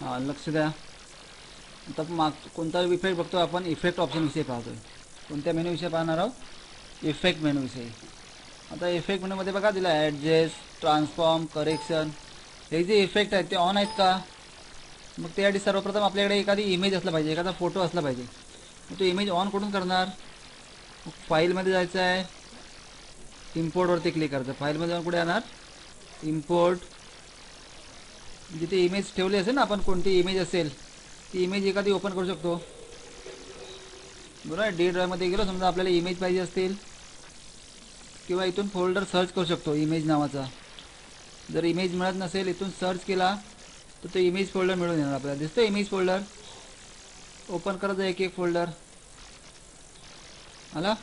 हां लक्ष द्या. आता माग कोणता इफेक्ट बघतो आपण? इफेक्ट ऑप्शनविषयी पाहतोय. कोणत्या मेनूविषयी पाहणार आहोत? इफेक्ट मेनूविषयी आता इफेक्ट मेनूमध्ये बघा दिला ॲडजस्ट ट्रान्सफॉर्म करेक्शन हे जे इफेक्ट आहेत ते ऑन आहेत का? मग त्यासाठी सर्वप्रथम आपल्याकडे एखादी इमेज असला पाहिजे एखादा फोटो असला पाहिजे. मग तो इमेज ऑन कुठून करणार? फाईलमध्ये जायचं आहे इम्पोर्टवरती क्लिक करायचं. फाईलमध्ये जाऊन कुठे येणार. इम्पोर्ट जिथे इमेज ठेवली असेल ना आपण कोणती इमेज असेल ती इमेज एखादी ओपन करू शकतो. बरोबर? डी ड्रायमध्ये गेलो समजा आपल्याला इमेज पाहिजे असतील किंवा इथून फोल्डर सर्च करू शकतो इमेज नावाचा. जर इमेज मिळत नसेल इथून सर्च केला तर तो इमेज फोल्डर मिळून येणार आपल्याला. दिसतो इमेज फोल्डर ओपन करायचं एक एक फोल्डर आला?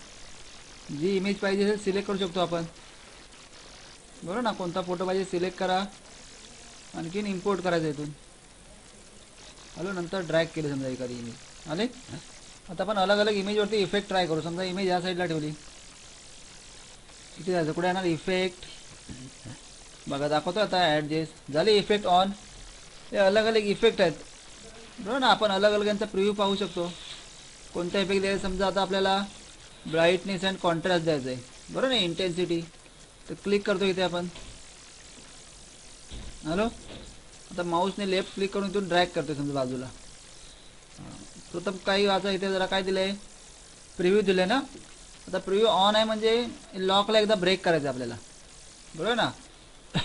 जी इमेज पाहिजे असेल सिलेक्ट करू शकतो आपण. बरोबर ना? कोणता फोटो पाहिजे सिलेक्ट करा. आणखीन इम्पोर्ट करायचं इथून. हॅलो नंतर ड्रॅग केली समजा एखादी इमेज आले? आता आपण अलग अलग इमेजवरती इफेक्ट ट्राय करू. समजा इमेज या साईडला ठेवली. किती जायचं. कुठे येणार? इफेक्ट बघा दाखवतो आता ॲडजस्ट झाले इफेक्ट ऑन हे अलग अलग इफेक्ट आहेत. बरोबर ना? आपण अलग अलग यांचा प्रिव्ह्यू पाहू शकतो. कोणता इफेक्ट द्यायचा? समजा आता आपल्याला ब्राईटनेस अँड कॉन्ट्रास्ट द्यायचं आहे. बरोबर ना? इंटेन्सिटी तर क्लिक करतो इथे आपण. हॅलो? आता माऊसने लेफ्ट क्लिक करून इथून ड्रॅग करतो समजा बाजूला. प्रथम काही आता इथे जरा काय दिलं आहे प्रिव्ह्यू दिलं आहे ना? आता प्रिव्ह्यू ऑन आहे म्हणजे लॉकला एकदा ब्रेक करायचं आहे आपल्याला. बरोबर ना?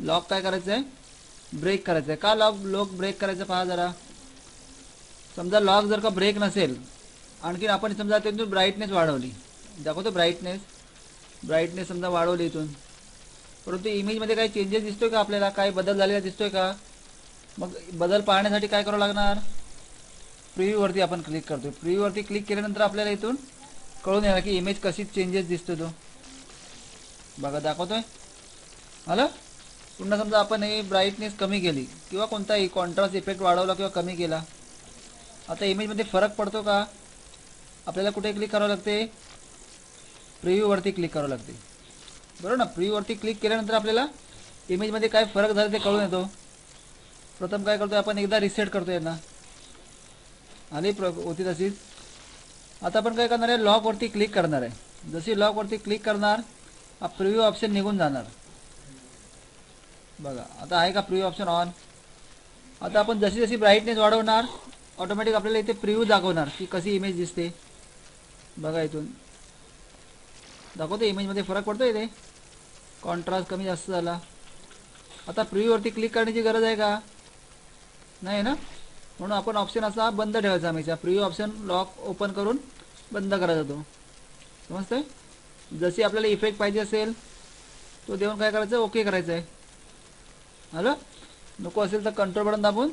लॉक काय करायचं आहे ब्रेक करायचं आहे का लॉक लॉक ब्रेक करायचं पहा जरा. समजा लॉक जर का ब्रेक नसेल आणखीन आपण समजा तिथून ब्राईटनेस वाढवली. दाखवतो ब्राईटनेस ब्राईटनेस समजा वाढवली इथून. परंतु इमेजमध्ये काही चेंजेस दिसतोय का आपल्याला? काही बदल झालेला दिसतोय का? मग बदल पाहण्यासाठी काय करावं लागणार? प्रिव्ह्यूवरती आपण क्लिक करतो प्रिव्ह्यूवरती क्लिक केल्यानंतर आपल्याला इथून कळून येणार की इमेज कशी चेंजेस दिसतो तो. बघा दाखवतोय? आलं पुन्हा समजा आपण ही ब्राईटनेस कमी केली किंवा कोणताही कॉन्ट्रास्ट इफेक्ट वाढवला किंवा कमी केला. आता इमेजमध्ये फरक पडतो का? आपल्याला कुठे क्लिक करावं लागते? प्रिव्ह्यूवरती क्लिक करावं लागते. बरोबर ना? प्रीवरती क्लिक केल्यानंतर आपल्याला इमेजमध्ये काय फरक झाला ते कळून येतो. प्रथम काय करतो आपण? एकदा रिसेट करतो यांना. आली प्र होती तशीच आता आपण काय करणार आहे? लॉकवरती क्लिक करणार आहे. जशी लॉकवरती क्लिक करणार हा प्रिव्ह्यू ऑप्शन निघून जाणार. बघा आता आहे का प्रिव्ह्यू ऑप्शन ऑन आता आपण जशी जशी ब्राईटनेस वाढवणार ऑटोमॅटिक आपल्याला इथे प्रिव्ह्यू दाखवणार की कशी इमेज दिसते. बघा इथून. दाखवतो इमेजमध्ये फरक पडतो इथे कॉन्ट्रास्ट कमी जास्त झाला. आता प्रिव्ह्यूवरती क्लिक करण्याची गरज आहे का? नाही ना? म्हणून आपण ऑप्शन असा बंद ठेवायचा आम्हीचा. प्रिव्ह्यू ऑप्शन लॉक ओपन करून बंद करायचा तो. समजतंय? जशी आपल्याला इफेक्ट पाहिजे असेल तो देऊन काय करायचं? ओके करायचं आहे हॅलो? नको असेल तर कंट्रोल बटन दाबून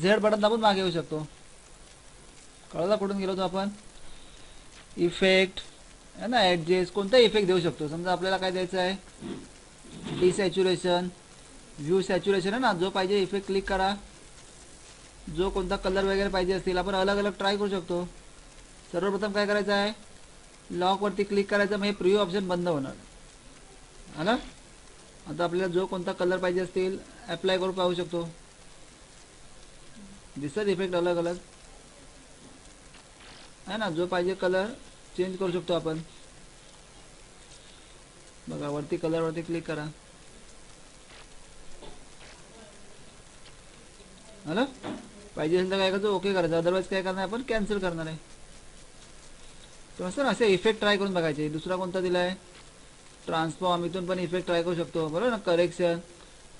झेड बटन दाबून मागे येऊ शकतो. कळला कुठून गेलो होतो आपण? इफेक्ट ना ॲडजस्ट कोणता इफेक्ट देऊ शकतो. समजा आपल्याला काय द्यायचं आहे? डिसॅच्युरेशन व्ह्यू सॅच्युरेशन आहे ना जो पाहिजे इफेक्ट क्लिक करा. जो कोणता कलर वगैरे पाहिजे असतील आपण अलग अलग ट्राय करू शकतो. सर्वप्रथम काय करायचं आहे? लॉकवरती क्लिक करायचं मग हे प्रिव्ह्यू ऑप्शन बंद होणार. ना? आता आपल्याला जो कोणता कलर पाहिजे असतील अप्लाय करून पाहू शकतो. दिसत इफेक्ट अलग अलग आहे ना जो पाहिजे कलर चेंज करू शकतो आपण. बघा वरती कलरवरती क्लिक करा. हॅलो पाहिजे असेल तर काय करायचं? ओके करायचं. अदरवाईज काय करणार आपण? कॅन्सल करणार आहे. तर असं ना असे इफेक्ट ट्राय करून बघायचे. दुसरा कोणता दिला आहे ट्रान्सफॉर्म इथून पण इफेक्ट ट्राय करू शकतो. बरोबर ना? करेक्शन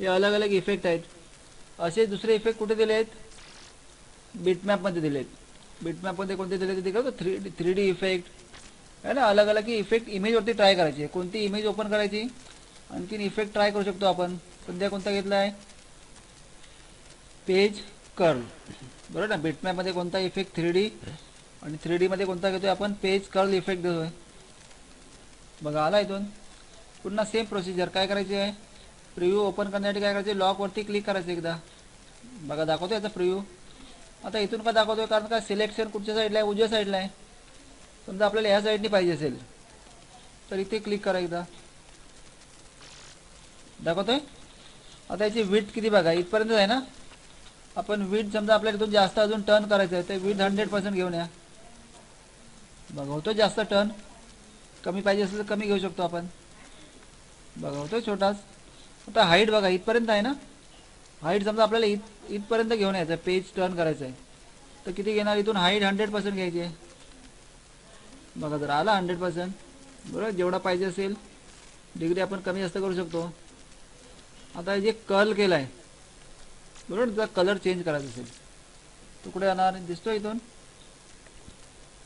हे अलग अलग इफेक्ट आहेत. असे दुसरे इफेक्ट कुठे दिले आहेत? बिटमॅपमध्ये दिले आहेत. बिटमॅपमध्ये कोणते दिले ते करतो थ्री थ्री डी इफेक्ट आहे ना अलग अलग इफेक्ट इमेजवरती ट्राय करायची कोणती इमेज ओपन करायची? आणखीन इफेक्ट ट्राय करू शकतो आपण. सध्या कोणता घेतला आहे पेज कर्ल बरोबर ना? बिटमॅपमध्ये कोणता इफेक्ट थ्री डी आणि थ्री डीमध्ये कोणता घेतोय आपण? पेज कर्ल इफेक्ट देतोय. बघा आला इथून. पुन्हा सेम प्रोसिजर काय करायची? आहे प्रिव्ह्यू ओपन करण्यासाठी काय करायचे? लॉकवरती क्लिक करायचं एकदा. बघा दाखवतो याचा प्रिव्ह्यू आता इथून का दाखवतोय? कारण का सिलेक्शन कुठच्या साईडला आहे? उजव्या साईडला आहे. समजा आपल्याला ह्या साईडनी पाहिजे असेल तर इथे क्लिक करा एकदा. दाखवतोय? आता याची विथ किती बघा इथपर्यंत आहे ना? आपण वीट समजा आपल्याला इथून जास्त अजून टर्न करायचं आहे ते वीट हंड्रेड पर्सेंट घेऊन या. बघा होतो जास्त टर्न कमी पाहिजे असेल तर कमी घेऊ शकतो आपण. बघा होतो छोटाच. आता हाईट बघा इथपर्यंत आहे ना? हाईट समजा आपल्याला इथ इथपर्यंत घेऊन यायचं आहे पेज टर्न करायचं आहे. तर किती घेणार? इथून हाईट हंड्रेड पर्सेंट घ्यायची आहे. बघा जर आला हंड्रेड पर्सेंट बरोबर? जेवढा पाहिजे असेल डिग्री आपण कमी जास्त करू शकतो. आता जे कल केला आहे बरोबर? जर कलर चेंज करायचा असेल तो कुठे येणार दिसतो इथून.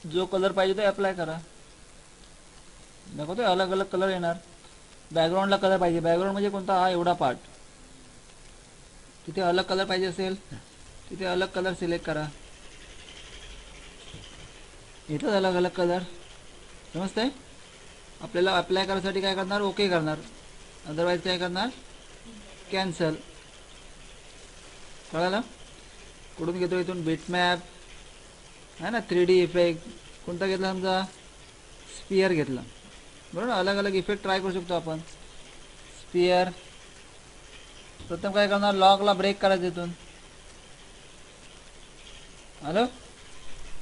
जो कलर पाहिजे तो अप्लाय करा. दाखवतोय? अलग अलग कलर येणार बॅकग्राऊंडला कलर पाहिजे. बॅकग्राऊंड म्हणजे कोणता? हा एवढा पार्ट तिथे अलग कलर पाहिजे असेल तिथे अलग कलर सिलेक्ट करा. येतात अलग अलग कलर समजतंय आपल्याला अप्लाय करायसाठी काय करणार? ओके करणार. अदरवाईज काय करणार? कॅन्सल कळालं? कुठून घेतो इथून? बिटमॅप आहे ना? थ्री डी इफेक्ट कोणता घेतला समजा? स्पियर घेतला. बरोबर? ना अलग अलग इफेक्ट ट्राय करू शकतो आपण. स्पियर प्रथम काय करणार? लॉकला ब्रेक करायचं इथून. हॅलो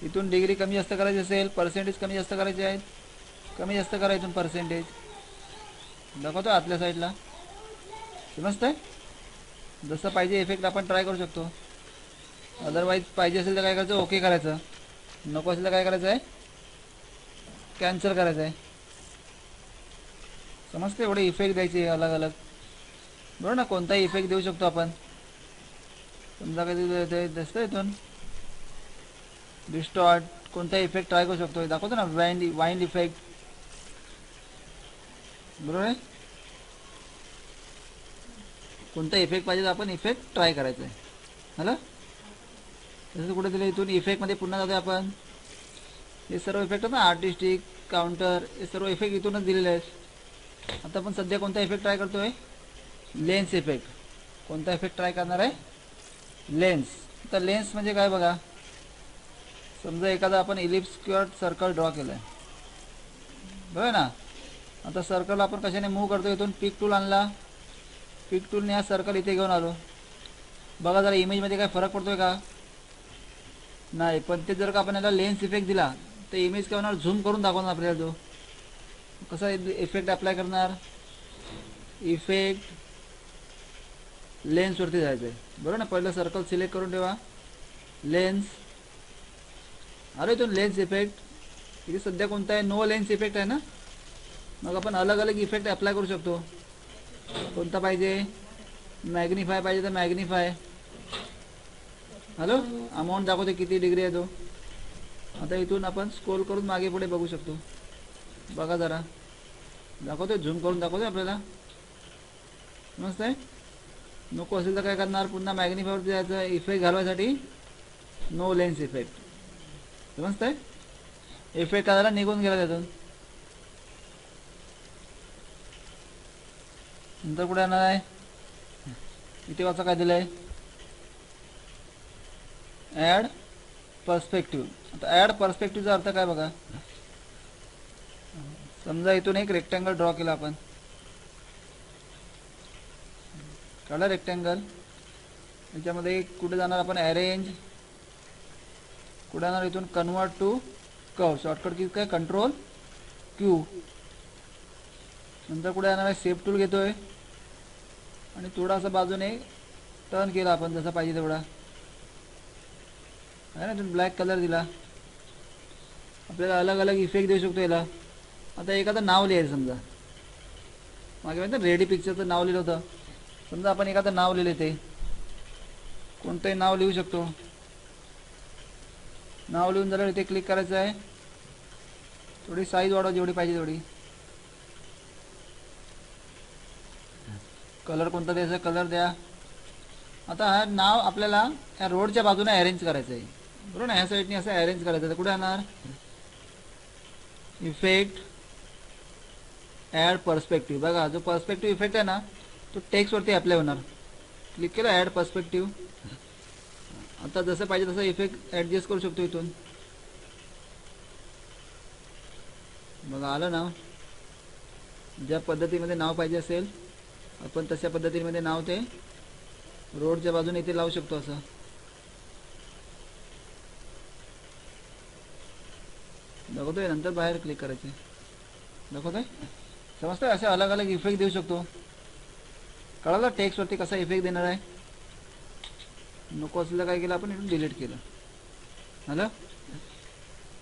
इथून डिग्री कमी जास्त करायची असेल पर्सेंटेज कमी जास्त करायचे आहेत. कमी जास्त करा इथून पर्सेंटेज दाखवतो आतल्या साईडला समजतं आहे. जसं पाहिजे इफेक्ट आपण ट्राय करू शकतो. अदरवाईज पाहिजे असेल तर काय करायचं? ओके करायचं. नको असेल तर काय करायचं आहे? कॅन्सल करायचं आहे. समजते एवढे इफेक्ट द्यायचे अलग अलग. बरोबर ना? कोणताही इफेक्ट देऊ शकतो आपण. समजा काही दिसतं इथून. डिस्टॉर्ट कोणताही इफेक्ट ट्राय करू शकतो. दाखवतो ना वाईंड वाईंड इफेक्ट बरोबर आहे? कोणता इफेक्ट पाहिजे तर आपण इफेक्ट ट्राय करायचा आहे हॅलो? तसंच कुठे दिलं इथून इफेक्टमध्ये पुन्हा जातो आपण. हे सर्व इफेक्ट ना आर्टिस्टिक काउंटर हे सर्व इफेक्ट इथूनच दिलेले आहेत. आता आपण सध्या कोणता इफेक्ट ट्राय करतोय? लेन्स इफेक्ट कोणता इफेक्ट ट्राय करणार आहे? लेन्स तर लेन्स म्हणजे काय बघा? समजा एखादा आपण इलिप्स किंवा सर्कल ड्रॉ केलं आहे बरोबर ना? आता सर्कल आपण कशाने मूव करतो? इथून पिक टूल आणला. पिक टूलने हा सर्कल इथे घेऊन आलो. बघा जरा इमेजमध्ये काय फरक पडतोय का? नाही पण ते जर का आपण याला लेन्स इफेक्ट दिला तर इमेज काय होणार? झूम करून दाखवणार आपल्याला तो. कसा इफेक्ट अप्लाय करणार? इफेक्ट लेन्सवरती जायचं आहे बरोबर ना? पहिलं सर्कल सिलेक्ट करून ठेवा. लेन्स अरे इथून लेन्स इफेक्ट इथे सध्या कोणता आहे? नो लेन्स इफेक्ट आहे ना? मग आपण अलग अलग इफेक्ट अप्लाय करू शकतो. कोणता पाहिजे? मॅग्निफाय पाहिजे तर मॅग्निफाय हॅलो अमाऊंट दाखवते किती डिग्री आहे तो. आता इथून आपण स्कोल करून मागे पुढे बघू शकतो. बघा जरा. दाखवतोय? झूम करून दाखवतोय आपल्याला? मस्त आहे? नको असेल तर काय करणार? पुन्हा मॅग्निफायवरती जायचं. इफेक्ट घालवायसाठी नो लेन्स इफेक्ट समजतंय? इफेक्ट करायला निघून गेला त्यातून. नंतर कुठे येणार आहे. इथे वाचा काय दिलंय? ॲड पर्स्पेक्टिव्ह आता ॲड पर्स्पेक्टिव्हचा अर्थ काय बघा? समजा इथून एक रेक्टँगल ड्रॉ केला आपण. काढला रेक्टँगल याच्यामध्ये कुठे जाणार आपण? अरेंज कुठे येणार इथून कन्वर्ट टू कव शॉर्टकट की काय? कंट्रोल क्यू नंतर कुठे येणार आहे? सेफ टूल घेतोय. आणि थोडासा बाजूने टर्न केला आपण जसा पाहिजे तेवढा. आहे ना? इथून ब्लॅक कलर दिला. आपल्याला अलग अलग इफेक्ट देऊ शकतो याला. आता एखादं नाव लिहायचं समजा. मागे माहिती रेडी पिक्चरचं नाव लिहिलं होतं. समजा आपण एखादं नाव लिहिले ते. कोणतंही नाव लिहू शकतो. नाव लिहून झालं इथे क्लिक करायचं आहे. थोडी साईज वाढवा जेवढी पाहिजे तेवढी. कलर कोणता द्यायचा? कलर द्या. आता हा नाव आपल्याला या रोडच्या बाजूने अरेंज करायचं आहे बरोबर ना? ह्या साईडने असं अरेंज करायचं. तर कुठे येणार इफेक्ट ॲड पर्स्पेक्टिव्ह बघा जो पर्स्पेक्टिव्ह इफेक्ट आहे ना तो टेक्स्टवरती अप्लाय होणार. क्लिक केलं ॲड पर्स्पेक्टिव्ह आता जसं पाहिजे तसं इफेक्ट ॲडजस्ट करू शकतो इथून. बघा आलं नाव. ज्या पद्धतीमध्ये नाव पाहिजे असेल आपण तशा पद्धतीमध्ये नाव ते रोडच्या बाजूने इथे लावू शकतो असं. दाखवतोय नंतर बाहेर क्लिक करायचे. दाखवतोय? समजतंय? असे अलग अलग इफेक्ट देऊ शकतो. कळालं? टेक्स्टवरती कसा इफेक्ट देणार आहे? नको असलेलं काय केलं आपण इथून डिलीट केलं. झालं?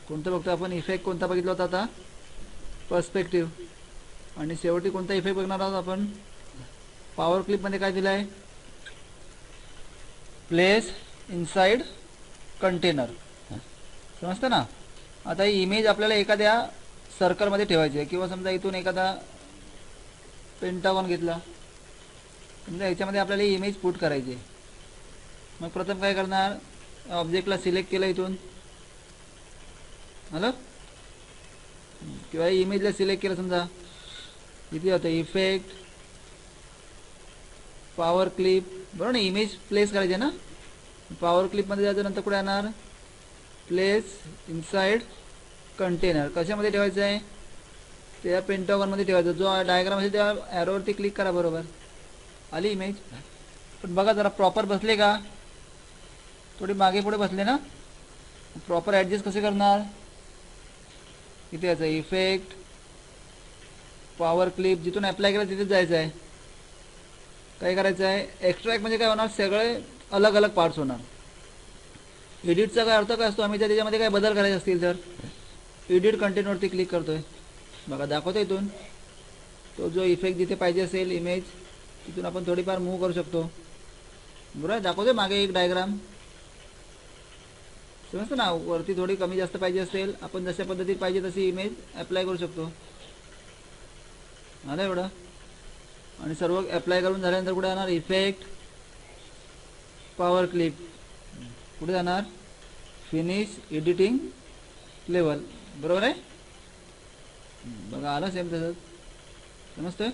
कोणतं बघतो आपण? इफेक्ट कोणता बघितला होता आता? पर्स्पेक्टिव्ह आणि शेवटी कोणता इफेक्ट बघणार आहोत आपण? पॉवर क्लिपमध्ये काय दिलं आहे प्लेस इनसाइड कंटेनर समजतं ना? आता ही इमेज आपल्याला एखाद्या सर्कलमध्ये ठेवायची आहे. किंवा समजा इथून एखादा पेंटागॉन घेतला. समजा याच्यामध्ये आपल्याला ही इमेज पुट करायची आहे. मग प्रथम काय करणार? ऑब्जेक्टला सिलेक्ट केलं इथून. आलं किंवा इमेजला सिलेक्ट केलं समजा. इथे होतं इफेक्ट पॉवर क्लिप बरोबर ना? इमेज प्लेस करायची आहे ना पॉवर क्लिपमध्ये जायचं नंतर कुठे येणार? प्लेस इनसाइड कंटेनर कशामध्ये ठेवायचं आहे? त्या पेंटॉगनमध्ये ठेवायचं. जो डायग्राम असेल त्या ॲरोवरती क्लिक करा बरोबर. आली इमेज पण बघा जरा प्रॉपर बसले का? थोडी मागे पुढे बसले ना? प्रॉपर ॲडजस्ट कसे करणार? इथे याचा इफेक्ट पॉवर क्लिप जिथून अप्लाय केला तिथेच जायचं आहे. काय करायचं आहे? एक्स्ट्रॅक्ट म्हणजे काय होणार? सगळे अलग अलग पार्ट्स होणार. एडिटचा काय अर्थ काय असतो? आम्ही जर त्याच्यामध्ये काय बदल करायचे असतील तर? एडिट कंटेंटवरती क्लिक करतोय. बघा दाखवतो इथून. तो जो इफेक्ट जिथे पाहिजे असेल इमेज तिथून आपण थोडीफार मूव्ह करू शकतो. बरोबर? आहे मागे एक डायग्राम समजतं ना वरती थोडी कमी जास्त पाहिजे असेल आपण जशा पद्धतीत पाहिजे तशी इमेज अप्लाय करू शकतो. आलं एवढं? आणि सर्व अप्लाय करून झाल्यानंतर कुठे जाणार? इफेक्ट पॉवर क्लिप कुठे जाणार? फिनिश एडिटिंग लेवल बरोबर आहे? बघा आलं सेम तसंच. समजतोय?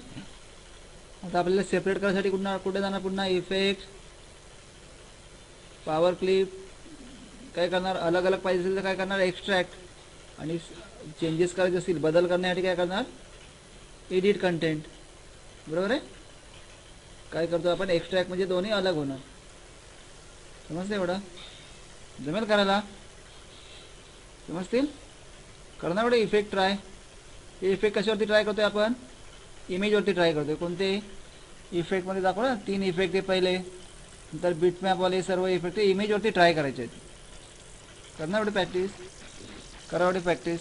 आता आपल्याला सेपरेट करायसाठी कुठं कुठे जाणार पुन्हा? इफेक्ट पॉवर क्लिप काय करणार? अलग अलग पाहिजे असेल तर काय करणार? एक्स्ट्रॅक्ट आणि चेंजेस करायचे असतील बदल करण्यासाठी काय करणार? एडिट कंटेंट बरोबर आहे? काय करतो आपण? एक्स्ट्रॅक्ट म्हणजे दोन्ही अलग होणार. समजतं एवढं जमेल करायला? समजतील? करणार एवढे इफेक्ट ट्राय हे इफेक्ट कशावरती ट्राय करतोय आपण? इमेजवरती ट्राय करतोय. कोणते? इफेक्टमध्ये दाखव ना तीन इफेक्ट ते पहिले. नंतर बिटमॅपवाले सर्व इफेक्ट इमेजवरती ट्राय करायचे आहेत. करणार एवढी प्रॅक्टिस करा एवढी प्रॅक्टिस